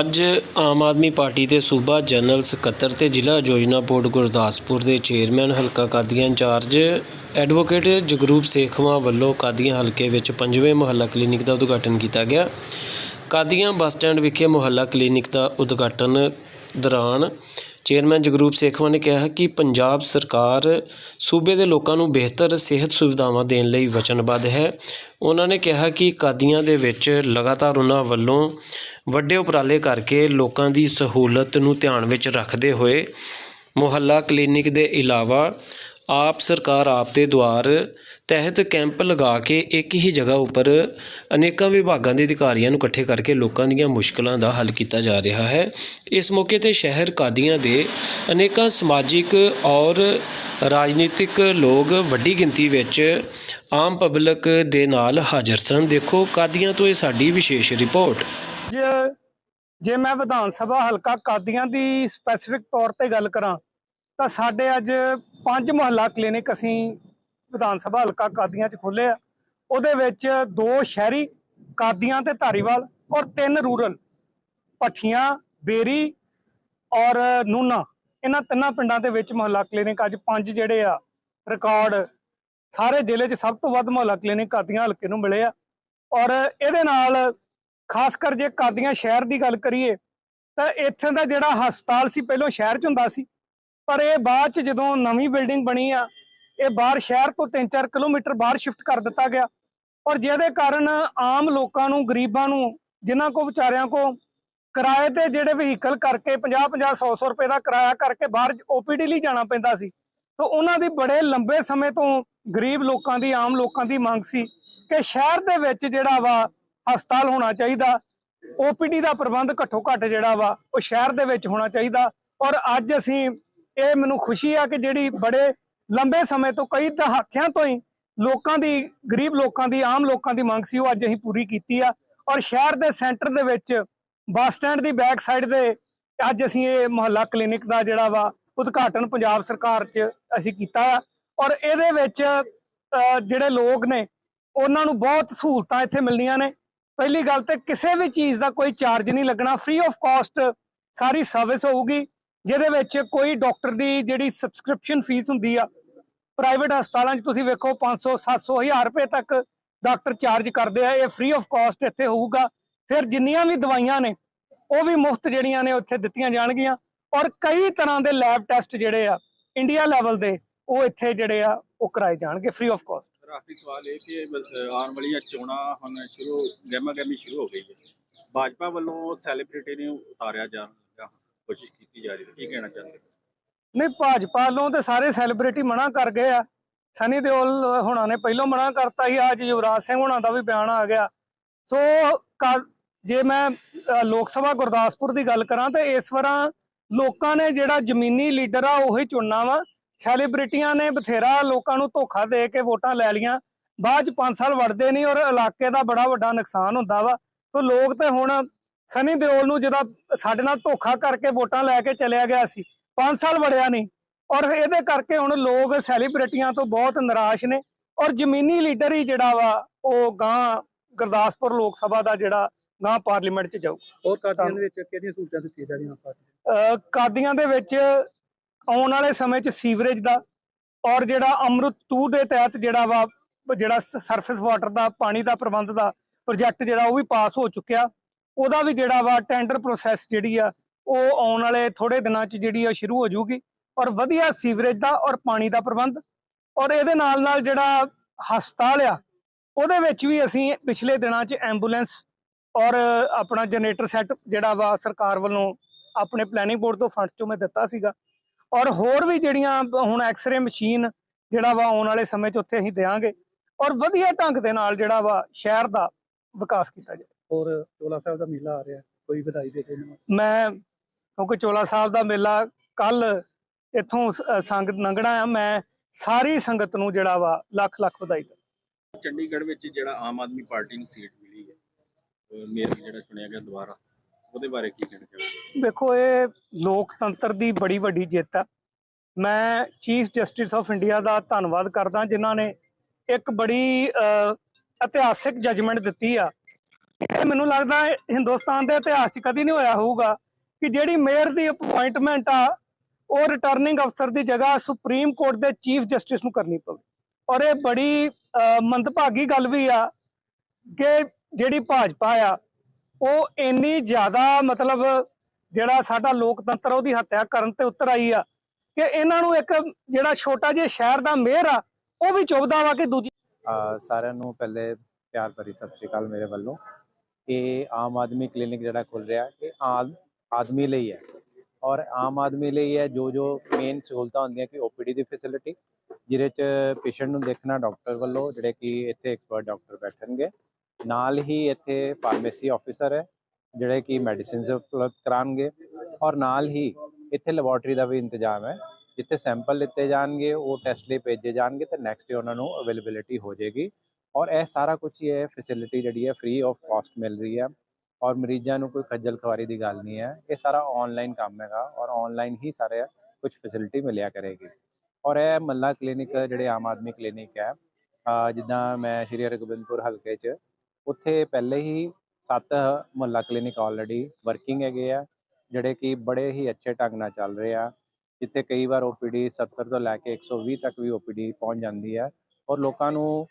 ਅੱਜ ਆਮ ਆਦਮੀ ਪਾਰਟੀ ਦੇ ਸੂਬਾ ਜਨਰਲ ਸਕੱਤਰ ਤੇ ਜ਼ਿਲ੍ਹਾ ਯੋਜਨਾ ਬੋਰਡ ਗੁਰਦਾਸਪੁਰ ਦੇ ਚੇਅਰਮੈਨ ਹਲਕਾ ਕਾਦੀਆਂ ਇੰਚਾਰਜ ਐਡਵੋਕੇਟ ਜਗਰੂਪ ਸੇਖਵਾਂ ਵੱਲੋਂ ਕਾਦੀਆਂ ਹਲਕੇ ਵਿੱਚ ਪੰਜਵੇਂ ਮੁਹੱਲਾ ਕਲੀਨਿਕ ਦਾ ਉਦਘਾਟਨ ਕੀਤਾ ਗਿਆ। ਕਾਦੀਆਂ ਬੱਸ ਸਟੈਂਡ ਵਿਖੇ ਮੁਹੱਲਾ ਕਲੀਨਿਕ ਦਾ ਉਦਘਾਟਨ ਦੌਰਾਨ ਚੇਅਰਮੈਨ ਜਗਰੂਪ ਸੇਖਵਾ ਨੇ ਕਿਹਾ ਕਿ ਪੰਜਾਬ ਸਰਕਾਰ ਸੂਬੇ ਦੇ ਲੋਕਾਂ ਨੂੰ ਬਿਹਤਰ ਸਿਹਤ ਸੁਵਿਧਾਵਾਂ ਦੇਣ ਲਈ ਵਚਨਬੱਧ ਹੈ। ਉਹਨਾਂ ਨੇ ਕਿਹਾ ਕਿ ਕਾਦੀਆਂ ਦੇ ਵਿੱਚ ਲਗਾਤਾਰ ਉਹਨਾਂ ਵੱਲੋਂ ਵੱਡੇ ਉਪਰਾਲੇ ਕਰਕੇ ਲੋਕਾਂ ਦੀ ਸਹੂਲਤ ਨੂੰ ਧਿਆਨ ਵਿੱਚ ਰੱਖਦੇ ਹੋਏ ਮੁਹੱਲਾ ਕਲੀਨਿਕ ਦੇ ਇਲਾਵਾ ਆਪ ਸਰਕਾਰ ਆਪ ਦੇ ਦੁਆਰ ਤਹਿਤ ਕੈਂਪ ਲਗਾ ਕੇ ਇੱਕ ਹੀ ਜਗ੍ਹਾ ਉੱਪਰ ਅਨੇਕਾਂ ਵਿਭਾਗਾਂ ਦੇ ਅਧਿਕਾਰੀਆਂ ਨੂੰ ਇਕੱਠੇ ਕਰਕੇ ਲੋਕਾਂ ਦੀਆਂ ਮੁਸ਼ਕਲਾਂ ਦਾ ਹੱਲ ਕੀਤਾ ਜਾ ਰਿਹਾ ਹੈ। ਇਸ ਮੌਕੇ ਤੇ ਸ਼ਹਿਰ ਕਾਦੀਆਂ ਦੇ ਅਨੇਕਾਂ ਸਮਾਜਿਕ ਔਰ ਰਾਜਨੀਤਿਕ ਲੋਕ ਵੱਡੀ ਗਿਣਤੀ ਵਿੱਚ ਆਮ ਪਬਲਿਕ ਦੇ ਨਾਲ ਹਾਜ਼ਰ ਸਨ। ਦੇਖੋ, ਕਾਦੀਆਂ ਤੋਂ ਇਹ ਸਾਡੀ ਵਿਸ਼ੇਸ਼ ਰਿਪੋਰਟ। ਜੇ ਜੇ ਮੈਂ ਵਿਧਾਨ ਸਭਾ ਹਲਕਾ ਕਾਦੀਆਂ ਦੀ ਸਪੈਸੀਫਿਕ ਤੌਰ ਤੇ ਗੱਲ ਕਰਾਂ, ਤਾਂ ਸਾਡੇ ਅੱਜ ਪੰਜ ਮੁਹੱਲਾ ਕਲੀਨਿਕ ਅਸੀਂ ਵਿਧਾਨ ਸਭਾ ਹਲਕਾ ਕਾਦੀਆਂ 'ਚ ਖੋਲ੍ਹੇ ਆ। ਉਹਦੇ ਵਿੱਚ ਦੋ ਸ਼ਹਿਰੀ, ਕਾਦੀਆਂ ਤੇ ਧਾਰੀਵਾਲ ਔਰ ਤਿੰਨ ਰੂਰਲ। ਪੱਠੀਆਂ ਬੇਰੀ ਔਰ ਨੂਨਾ। ਇਹਨਾਂ ਤਿੰਨਾਂ ਪਿੰਡਾਂ ਦੇ ਵਿੱਚ ਮੁਹੱਲਾ ਕਲੀਨਿਕ ਅੱਜ ਪੰਜ ਜਿਹੜੇ ਆ, ਰਿਕਾਰਡ ਸਾਰੇ ਜ਼ਿਲ੍ਹੇ 'ਚ ਸਭ ਤੋਂ ਵੱਧ ਮੁਹੱਲਾ ਕਲੀਨਿਕ ਕਾਦੀਆਂ ਹਲਕੇ ਨੂੰ ਮਿਲੇ ਆ। ਔਰ ਇਹਦੇ ਨਾਲ ਖਾਸ ਕਰ ਜੇ ਕਾਦੀਆਂ ਸ਼ਹਿਰ ਦੀ ਗੱਲ ਕਰੀਏ, ਤਾਂ ਇੱਥੇ ਦਾ ਜਿਹੜਾ ਹਸਪਤਾਲ ਸੀ, ਪਹਿਲਾਂ ਸ਼ਹਿਰ 'ਚ ਹੁੰਦਾ ਸੀ, ਪਰ ਇਹ ਬਾਅਦ 'ਚ ਜਦੋਂ ਨਵੀਂ ਬਿਲਡਿੰਗ ਬਣੀ ਆ ਇਹ ਬਾਹਰ ਸ਼ਹਿਰ ਤੋਂ 3-4 ਕਿਲੋਮੀਟਰ ਬਾਹਰ ਸ਼ਿਫਟ ਕਰ ਦਿੱਤਾ ਗਿਆ। ਔਰ ਜਿਹਦੇ ਕਾਰਨ ਆਮ ਲੋਕਾਂ ਨੂੰ, ਗਰੀਬਾਂ ਨੂੰ, ਜਿਨ੍ਹਾਂ ਕੋ, ਵਿਚਾਰਿਆਂ ਕੋ ਕਿਰਾਏ ਤੇ ਜਿਹੜੇ ਵਹੀਕਲ ਕਰਕੇ 50-50 100-100 ਰੁਪਏ ਦਾ ਕਿਰਾਇਆ ਕਰਕੇ ਬਾਹਰ ਓਪੀਡੀ ਲਈ ਜਾਣਾ ਪੈਂਦਾ ਸੀ। ਤਾਂ ਉਹਨਾਂ ਦੀ ਬੜੇ ਲੰਬੇ ਸਮੇਂ ਤੋਂ ਗਰੀਬ ਲੋਕਾਂ ਦੀ, ਆਮ ਲੋਕਾਂ ਦੀ ਮੰਗ ਸੀ ਕਿ ਸ਼ਹਿਰ ਦੇ ਵਿੱਚ ਜਿਹੜਾ ਵਾ ਹਸਪਤਾਲ ਹੋਣਾ ਚਾਹੀਦਾ ਓਪੀਡੀ ਦਾ ਪ੍ਰਬੰਧ ਘੱਟੋ ਘੱਟ ਜਿਹੜਾ ਵਾ ਉਹ ਸ਼ਹਿਰ ਦੇ ਵਿੱਚ ਹੋਣਾ ਚਾਹੀਦਾ। ਔਰ ਅੱਜ ਅਸੀਂ ਇਹ ਮੈਨੂੰ ਖੁਸ਼ੀ ਆ ਕਿ ਜਿਹੜੀ ਬੜੇ ਲੰਬੇ ਸਮੇਂ ਤੋਂ ਕਈ ਦਹਾਕਿਆਂ ਤੋਂ ਹੀ ਲੋਕਾਂ ਦੀ, ਗਰੀਬ ਲੋਕਾਂ ਦੀ, ਆਮ ਲੋਕਾਂ ਦੀ ਮੰਗ ਸੀ, ਉਹ ਅੱਜ ਅਸੀਂ ਪੂਰੀ ਕੀਤੀ ਆ। ਔਰ ਸ਼ਹਿਰ ਦੇ ਸੈਂਟਰ ਦੇ ਵਿੱਚ ਬੱਸ ਸਟੈਂਡ ਦੀ ਬੈਕ ਸਾਈਡ ਦੇ ਅੱਜ ਅਸੀਂ ਇਹ ਮੁਹੱਲਾ ਕਲੀਨਿਕ ਦਾ ਜਿਹੜਾ ਵਾ, ਉਦਘਾਟਨ ਪੰਜਾਬ ਸਰਕਾਰ 'ਚ ਅਸੀਂ ਕੀਤਾ ਆ। ਔਰ ਇਹਦੇ ਵਿੱਚ ਜਿਹੜੇ ਲੋਕ ਨੇ, ਉਹਨਾਂ ਨੂੰ ਬਹੁਤ ਸਹੂਲਤਾਂ ਇੱਥੇ ਮਿਲਣੀਆਂ ਨੇ। ਪਹਿਲੀ ਗੱਲ ਤੇ ਕਿਸੇ ਵੀ ਚੀਜ਼ ਦਾ ਕੋਈ ਚਾਰਜ ਨਹੀਂ ਲੱਗਣਾ ਫ੍ਰੀ ਆਫ ਕਾਸਟ ਸਾਰੀ ਸਰਵਿਸ ਹੋਊਗੀ, ਜਿਹਦੇ ਵਿੱਚ ਕੋਈ ਡਾਕਟਰ ਦੀ ਜਿਹੜੀ ਸਬਸਕ੍ਰਿਪਸ਼ਨ ਫੀਸ ਹੁੰਦੀ ਆ ਪ੍ਰਾਈਵੇਟ ਹਸਪਤਾਲਾਂ 'ਚ ਤੁਸੀਂ ਵੇਖੋ 500 700 1000 ਰੁਪਏ ਤੱਕ ਡਾਕਟਰ ਚਾਰਜ ਕਰਦੇ ਆ, ਇਹ ਫ੍ਰੀ ਆਫ ਕਾਸਟ ਇੱਥੇ ਹੋਊਗਾ। ਫਿਰ ਜਿੰਨੀਆਂ ਵੀ ਦਵਾਈਆਂ ਨੇ, ਉਹ ਵੀ ਮੁਫਤ ਜਿਹੜੀਆਂ ਨੇ, ਉੱਥੇ ਦਿੱਤੀਆਂ ਜਾਣਗੀਆਂ। ਔਰ ਕਈ ਤਰ੍ਹਾਂ ਦੇ ਲੈਬ ਟੈਸਟ ਜਿਹੜੇ ਆ, ਇੰਡੀਆ ਲੈਵਲ ਦੇ, ਉਹ ਇੱਥੇ ਜਿਹੜੇ ਆ, ਉਹ ਕਰਾਏ ਜਾਣਗੇ ਫ੍ਰੀ ਆਫ ਕਾਸਟ ਆਖਰੀ ਸਵਾਲ ਇਹ ਕਿ ਆਉਣ ਵਾਲੀਆਂ ਚੋਣਾਂ ਹੁਣ ਸ਼ੁਰੂ ਗਹਿਮਾ ਗਹਿਮੀ ਸ਼ੁਰੂ ਹੋ ਗਈ ਹੈ। ਭਾਜਪਾ ਵੱਲੋਂ ਸੈਲੀਬ੍ਰਿਟੀ ਨੂੰ ਉਤਾਰਿਆ ਜਾਣ ਦਾ ਕੋਸ਼ਿਸ਼ ਕੀਤੀ ਜਾ ਰਹੀ ਹੈ। ਕੀ ਕਹਿਣਾ ਚਾਹੁੰਦੇ ਨਹੀਂ, ਭਾਜਪਾ ਵੱਲੋਂ ਤੇ ਸਾਰੇ ਸੈਲੀਬ੍ਰਿਟੀ ਮਨਾ ਕਰ ਗਏ ਆ। ਸਨੀ ਦਿਓਲ ਹੁਣਾਂ ਨੇ ਪਹਿਲਾਂ ਮਨਾ ਕਰਤਾ ਸੀ, ਅੱਜ ਯੁਵਰਾਜ ਸਿੰਘ ਹੁਣਾਂ ਦਾ ਵੀ ਬਿਆਨ ਆ ਗਿਆ। ਸੋ ਕ- ਜੇ ਮੈਂ ਲੋਕ ਸਭਾ ਗੁਰਦਾਸਪੁਰ ਦੀ ਗੱਲ ਕਰਾਂ ਤੇ ਇਸ ਵਾਰਾਂ ਲੋਕਾਂ ਨੇ ਜਿਹੜਾ ਜ਼ਮੀਨੀ ਲੀਡਰ ਆ, ਉਹੀ ਚੁਣਨਾ ਵਾ। ਸੈਲੀਬ੍ਰਿਟੀਆਂ ਨੇ ਬਥੇਰਾ ਲੋਕਾਂ ਨੂੰ ਧੋਖਾ ਦੇ ਕੇ ਵੋਟਾਂ ਲੈ ਲੀਆਂ। ਬਾਅਦ ਚ 5 ਸਾਲ ਵੜਦੇ ਨਹੀਂ ਔਰ ਇਲਾਕੇ ਦਾ ਬੜਾ ਵੱਡਾ ਨੁਕਸਾਨ ਹੁੰਦਾ ਵਾ। ਸੋ, ਲੋਕ ਤੇ ਹੁਣ ਸਨੀ ਦਿਓਲ ਨੂੰ ਜਿਹਦਾ ਸਾਡੇ ਨਾਲ ਧੋਖਾ ਕਰਕੇ ਵੋਟਾਂ ਲੈ ਕੇ ਚਲਿਆ ਗਿਆ ਸੀ 5 ਸਾਲ ਵੜਿਆ ਨਹੀਂ। ਔਰ ਇਹਦੇ ਕਰਕੇ ਹੁਣ ਲੋਕ ਸੈਲੀਬ੍ਰਿਟੀਆਂ ਤੋਂ ਬਹੁਤ ਨਿਰਾਸ਼ ਨੇ। ਔਰ ਜ਼ਮੀਨੀ ਲੀਡਰ ਹੀ ਜਿਹੜਾ ਵਾ ਉਹ ਗਾਂ ਗੁਰਦਾਸਪੁਰ ਲੋਕ ਸਭਾ ਦਾ ਜਿਹੜਾ ਗਾਂ ਪਾਰਲੀਮੈਂਟ 'ਚ ਜਾਊ। ਹੋਰ ਕਾਦੀਆਂ ਦੇ ਵਿੱਚ ਕਿਹੜੀਆਂ ਸਹੂਲਤਾਂ ਦਿੱਤੀਆਂ ਜਾ ਰਹੀਆਂ ਆਪਾਂ? ਅਹ ਕਾਦੀਆਂ ਦੇ ਵਿੱਚ ਆਉਣ ਵਾਲੇ ਸਮੇਂ 'ਚ ਸੀਵਰੇਜ ਦਾ ਔਰ ਜਿਹੜਾ ਅੰਮ੍ਰਿਤ 2 ਦੇ ਤਹਿਤ ਜਿਹੜਾ ਵਾ ਜਿਹੜਾ ਸਰਫੇਸ ਵਾਟਰ ਦਾ ਪਾਣੀ ਦਾ ਪ੍ਰਬੰਧ ਦਾ ਪ੍ਰੋਜੈਕਟ ਜਿਹੜਾ ਉਹ ਵੀ ਪਾਸ ਹੋ ਚੁੱਕਿਆ। ਉਹਦਾ ਵੀ ਜਿਹੜਾ ਵਾ ਟੈਂਡਰ ਪ੍ਰੋਸੈਸ ਜਿਹੜੀ ਆ ਉਹ ਆਉਣ ਵਾਲੇ ਥੋੜੇ ਦਿਨਾਂ 'ਚ ਜਿਹੜੀ ਆ ਸ਼ੁਰੂ ਹੋ ਜਾਊਗੀ ਔਰ ਵਧੀਆ ਸੀਵਰੇਜ ਦਾ ਔਰ ਪਾਣੀ ਦਾ ਪ੍ਰਬੰਧ ਔਰ ਇਹਦੇ ਨਾਲ ਨਾਲ ਜਿਹੜਾ ਹਸਪਤਾਲ ਆ ਉਹਦੇ ਵਿੱਚ ਵੀ ਅਸੀਂ ਪਿਛਲੇ ਦਿਨਾਂ 'ਚ ਐਂਬੂਲੈਂਸ ਔਰ ਆਪਣਾ ਜਨਰੇਟਰ ਸੈੱਟ ਜਿਹੜਾ ਵਾ ਸਰਕਾਰ ਵੱਲੋਂ ਆਪਣੇ ਪਲੈਨਿੰਗ ਬੋਰਡ ਤੋਂ ਫੰਡ ਚੋਂ ਮੈਂ ਦਿੱਤਾ ਸੀਗਾ ਔਰ ਹੋਰ ਵੀ ਜਿਹੜੀਆਂ ਹੁਣ ਐਕਸ-ਰੇ ਮਸ਼ੀਨ ਜਿਹੜਾ ਵਾ ਆਉਣ ਵਾਲੇ ਸਮੇਂ 'ਚ ਉੱਥੇ ਅਸੀਂ ਦੇਵਾਂਗੇ ਔਰ ਵਧੀਆ ਢੰਗ ਦੇ ਨਾਲ ਜਿਹੜਾ ਵਾ ਸ਼ਹਿਰ ਦਾ ਵਿਕਾਸ ਕੀਤਾ ਜਾਏ। ਹੋਰ ਚੋਲਾ ਸਾਹਿਬ ਦਾ ਮੇਲਾ ਆ ਰਿਹਾ ਕੋਈ ਵਧਾਈ ਦੇ ਕੇ ਮੈਂ ਕਿਉਂਕਿ ਚੋਲਾ ਸਾਹਿਬ ਦਾ ਮੇਲਾ ਕੱਲ ਇੱਥੋਂ ਸੰਗਤ ਲੰਘਣਾ ਆ। ਮੈਂ ਸਾਰੀ ਸੰਗਤ ਨੂੰ ਜਿਹੜਾ ਵਾ ਲੱਖ ਲੱਖ ਵਧਾਈ ਦਿੰਦਾ। ਚੰਡੀਗੜ੍ਹ ਵਿੱਚ ਜਿਹੜਾ ਆਮ ਆਦਮੀ ਪਾਰਟੀ ਨੂੰ ਸੀਟ ਮਿਲੀ ਹੈ ਮੇਅਰ ਜਿਹੜਾ ਚੁਣਿਆ ਗਿਆ ਦੁਬਾਰਾ ਉਹਦੇ ਬਾਰੇ ਕੀ ਕਹਿਣਾ ਚਾਹੁੰਦੇ? ਵੇਖੋ ਇਹ ਲੋਕਤੰਤਰ ਦੀ ਬੜੀ ਵੱਡੀ ਜਿੱਤ ਆ। ਮੈਂ ਚੀਫ ਜਸਟਿਸ ਆਫ ਇੰਡੀਆ ਦਾ ਧੰਨਵਾਦ ਕਰਦਾ ਜਿਨ੍ਹਾਂ ਨੇ ਇੱਕ ਬੜੀ ਇਤਿਹਾਸਿਕ ਜਜਮੈਂਟ ਦਿੱਤੀ ਆ। ਇਹ ਮੈਨੂੰ ਲੱਗਦਾ ਹਿੰਦੁਸਤਾਨ ਦੇ ਇਤਿਹਾਸ 'ਚ ਕਦੀ ਨਹੀਂ ਹੋਇਆ ਹੋਊਗਾ ਕਿ ਜਿਹੜੀ ਮੇਅਰ ਦੀ ਅਪਾਇੰਟਮੈਂਟ ਆ, ਉਹ ਰਿਟਰਨਿੰਗ ਅਫਸਰ ਦੀ ਜਗ੍ਹਾ ਸੁਪਰੀਮ ਕੋਰਟ ਦੇ ਚੀਫ ਜਸਟਿਸ ਨੂੰ ਕਰਨੀ ਪਵੇ। ਔਰ ਇਹ ਬੜੀ ਮੰਦਭਾਗੀ ਗੱਲ ਵੀ ਆ ਕਿ ਜਿਹੜੀ ਭਾਜਪਾ ਆ, ਉਹ ਇੰਨੀ ਜ਼ਿਆਦਾ ਮਤਲਬ ਜਿਹੜਾ ਸਾਡਾ ਲੋਕਤੰਤਰ ਉਹਦੀ ਹੱਤਿਆ ਕਰਨ ਤੇ ਉਤਰ ਆਈ ਆ ਕਿ ਇਹਨਾਂ ਨੂੰ ਇੱਕ ਜਿਹੜਾ ਛੋਟਾ ਜਿਹਾ ਸ਼ਹਿਰ ਦਾ ਮੇਅਰ ਆ, ਉਹ ਵੀ ਚੁੱਭਦਾ ਵਾ ਕਿ ਦੂਜੀ ਸਾਰਿਆਂ ਨੂੰ ਪਹਿਲੇ ਪਿਆਰ ਭਰੀ ਸਤਿ ਸ੍ਰੀ ਅਕਾਲ ਮੇਰੇ ਵੱਲੋਂ। ਕਿ ਆਮ ਆਦਮੀ ਕਲੀਨਿਕ ਜਿਹੜਾ ਖੁੱਲ ਰਿਹਾ ਇਹ ਆਮ ਆਦਮੀ ਲਈ ਹੈ। ਔਰ ਆਮ ਆਦਮੀ ਲਈ ਹੈ ਜੋ ਜੋ ਮੇਨ ਸਹੂਲਤਾਂ ਹੁੰਦੀਆਂ ਕਿ ਓਪੀਡੀ ਦੀ ਫੈਸਿਲਿਟੀ ਜਿਹਦੇ ਚ ਪੇਸ਼ੈਂਟ ਨੂੰ ਦੇਖਣਾ ਡਾਕਟਰ ਵੱਲੋਂ, ਜਿਹੜੇ ਕਿ ਇੱਥੇ ਐਕਸਪਰਟ ਡਾਕਟਰ ਬੈਠਣਗੇ। ਨਾਲ ਹੀ ਇੱਥੇ ਫਾਰਮੇਸੀ ਆਫੀਸਰ ਹੈ, ਜਿਹੜੇ ਕਿ ਮੈਡੀਸਿਨਸ ਉਪਲਬਧ ਕਰਾਉਣਗੇ। ਔਰ ਨਾਲ ਹੀ ਇੱਥੇ ਲੈਬੋਰਟਰੀ ਦਾ ਵੀ ਇੰਤਜ਼ਾਮ ਹੈ। ਜਿੱਥੇ ਸੈਂਪਲ ਲਿੱਤੇ ਜਾਣਗੇ, ਉਹ ਟੈਸਟ ਲਈ ਭੇਜੇ ਜਾਣਗੇ ਤੇ ਨੈਕਸਟ ਡੇ ਉਹਨਾਂ ਨੂੰ ਅਵੇਲੇਬਿਲਿਟੀ ਹੋ ਜਾਏਗੀ। ਔਰ ਇਹ ਸਾਰਾ ਕੁਝ ਇਹ ਫੈਸਿਲਿਟੀ ਜਿਹੜੀ ਹੈ ਫ੍ਰੀ ਆਫ ਕਾਸਟ ਮਿਲ ਰਹੀ ਹੈ। ਔਰ ਮਰੀਜ਼ਾਂ ਨੂੰ ਕੋਈ ਖੱਜਲ ਖਵਾਰੀ ਦੀ ਗੱਲ ਨਹੀਂ ਹੈ। ਇਹ ਸਾਰਾ ਆਨਲਾਈਨ ਕੰਮ ਹੈਗਾ ਔਰ ਆਨਲਾਈਨ ਹੀ ਸਾਰੇ ਕੁਝ ਫੈਸਿਲਿਟੀ ਮਿਲਿਆ ਕਰੇਗੀ। ਔਰ ਇਹ ਮੱਲਾ ਕਲੀਨਿਕ ਜਿਹੜੇ ਆਮ ਆਦਮੀ ਕਲੀਨਿਕ ਹੈ ਜਿੱਦਾਂ ਮੈਂ ਸ਼੍ਰੀ ਹਰਗੋਬਿੰਦਪੁਰ ਹਲਕੇ 'ਚ, ਉੱਥੇ ਪਹਿਲੇ ਹੀ ਸੱਤ ਮੱਲਾ ਕਲੀਨਿਕ ਆਲਰੇਡੀ ਵਰਕਿੰਗ ਹੈਗੇ ਆ, ਜਿਹੜੇ ਕਿ ਬੜੇ ਹੀ ਅੱਛੇ ਢੰਗ ਨਾਲ ਚੱਲ ਰਹੇ ਆ, ਜਿੱਥੇ ਕਈ ਵਾਰ OPD 70 ਤੋਂ ਲੈ ਕੇ 120 ਤੱਕ ਵੀ OPD ਪਹੁੰਚ ਜਾਂਦੀ ਹੈ। ਔਰ ਲੋਕਾਂ ਨੂੰ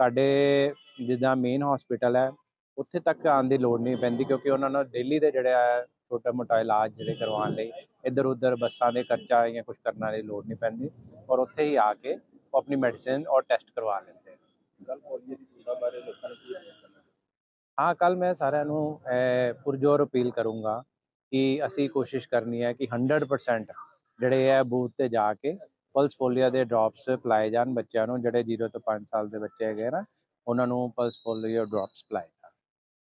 ਸਾਡੇ ਜਿੱਦਾਂ ਮੇਨ ਹਸਪੀਟਲ ਹੈ ਉੱਥੇ ਤੱਕ ਆਉਣ ਦੀ ਲੋੜ ਨਹੀਂ ਪੈਂਦੀ ਕਿਉਂਕਿ ਉਹਨਾਂ ਨੂੰ ਦਿੱਲੀ ਦੇ ਜਿਹੜੇ ਆ ਛੋਟਾ ਮੋਟਾ ਇਲਾਜ ਜਿਹੜੇ ਕਰਵਾਉਣ ਲਈ ਇੱਧਰ ਉੱਧਰ ਬੱਸਾਂ ਦੇ ਖਰਚਾ ਜਾਂ ਕੁਝ ਕਰਨ ਦੀ ਲੋੜ ਨਹੀਂ ਪੈਂਦੀ ਔਰ ਉੱਥੇ ਹੀ ਆ ਕੇ ਉਹ ਆਪਣੀ ਮੈਡੀਸਿਨ ਔਰ ਟੈਸਟ ਕਰਵਾ ਲੈਂਦੇ ਹਾਂ? ਕੱਲ ਮੈਂ ਸਾਰਿਆਂ ਨੂੰ ਪੁਰਜੋਰ ਅਪੀਲ ਕਰੂੰਗਾ ਕਿ ਅਸੀਂ ਕੋਸ਼ਿਸ਼ ਕਰਨੀ ਹੈ ਕਿ 100% ਜਿਹੜੇ ਹੈ ਬੂਥ ਤੇ ਜਾ ਕੇ ਪਲਸ ਪੋਲੀਓ ਦੇ ਡ੍ਰੌਪਸ ਪਿਲਾਏ ਜਾਣ ਬੱਚਿਆਂ ਨੂੰ ਜਿਹੜੇ 0 ਤੋਂ 5 ਸਾਲ ਦੇ ਬੱਚੇ ਹੈਗੇ ਨਾ ਉਹਨਾਂ ਨੂੰ ਪਲਸ ਪੋਲੀਓ ਡ੍ਰੌਪਸ ਪਿਲਾਏ